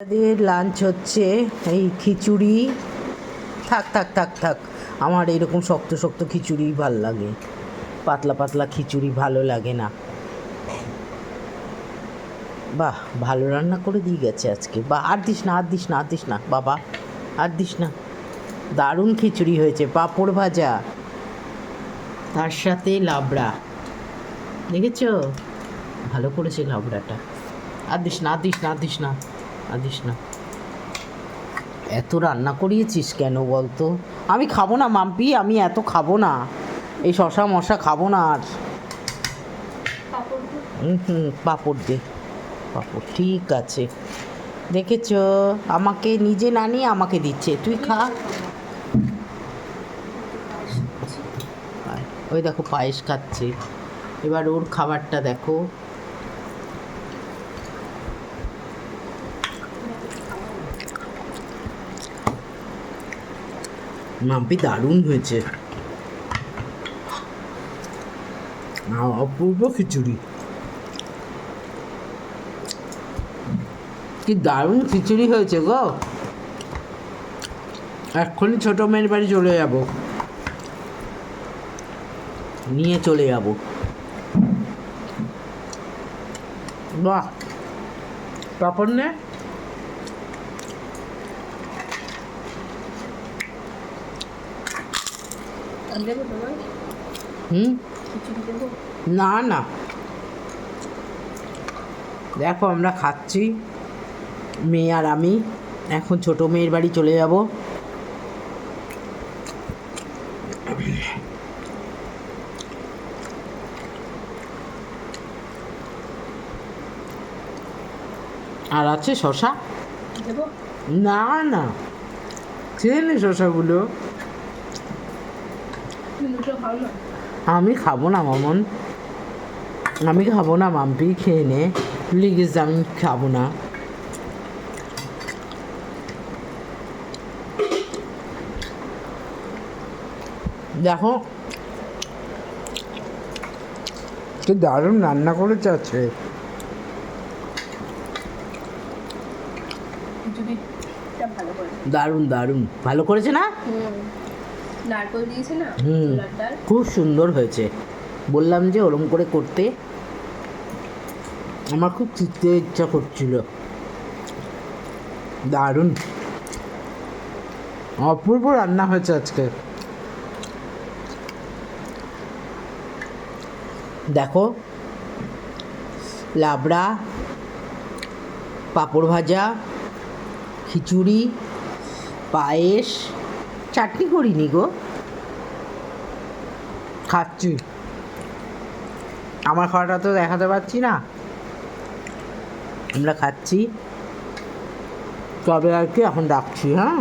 আমাদের লাঞ্চ হচ্ছে এই খিচুড়ি। থাক থাক থাক থাক। আমার এরকম শক্ত শক্ত খিচুড়ি ভালো লাগে। পাতলা পাতলা খিচুড়ি ভালো লাগে না। বাহ, ভালো রান্না করে দিয়ে গেছে আজকে। বা, আর দিস না, আর দিস না, আর দিস না, বাবা। আর দিস না। দারুণ খিচুড়ি হয়েছে, পাঁপড় ভাজা। তার সাথে লাবড়া। দেখেছ? ভালো করেছে লাবড়াটা। আর দিস না, আর দিস না, আর দিস না। আর দিস না। এত রান্না করিয়েছিস কেন বলতো? আমি খাব না মাম্পি আমি এত খাব না। এই শশা মশা খাব না আর। হুম হুম পাঁপড় দে। পাঁপড় ঠিক আছে। দেখেছ আমাকে নিজে না নিয়ে আমাকে দিচ্ছে। তুই খা। ওই দেখো পায়েস খাচ্ছে। এবার ওর খাবারটা দেখো। মাম্পি দারুণ হয়েছে। অপূর্ব খিচুড়ি। কি দারুণ খিচুড়ি হয়েছে গো। এক্ষুনি ছোট মেয়ের বাড়ি চলে যাব। নিয়ে চলে যাব। বাহ। পাপড় নে। হুম? না না। দেখো আমরা খাচ্ছি। মেয়ে আর আমি। এখন ছোট মেয়ের বাড়ি চলে যাব। আর আছে শশা? না না। খেয়ে নে শশাগুলো। আমি খাব না মামন। আমি খাব না মাম্পি খেয়ে নে। প্লিজ আমি খাব না। দেখো। কি দারুণ রান্না করে দারুণ দারুণ। ভালো করেছে না? নারকল দিয়েছে না ছোলার ডাল। খুব সুন্দর হয়েছে। বললাম যে ওরম করে করতে। আমার খুব চিনতে ইচ্ছা করছিল। দারুণ। অপূর্ব রান্না হয়েছে আজকে। দেখো লাবড়া পাঁপড় ভাজা খিচুড়ি পায়েস চাটনি করিনি গো। খাচ্ছি। আমার খাওয়াটা তো দেখাতে পারছি না। আমরা খাচ্ছি। তবে আর কি, এখন ডাকছি হ্যাঁ?